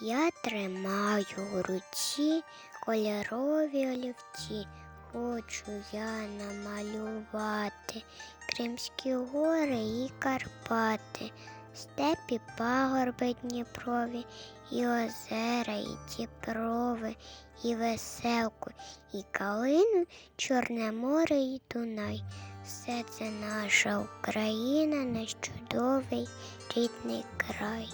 Я тримаю в руці кольорові олівці. Хочу я намалювати Кримські гори і Карпати, степі пагорби Дніпрові, і озера, і Дніпрови, і веселку, і калину, Чорне море і Дунай. Все це наша Україна, наш чудовий рідний край.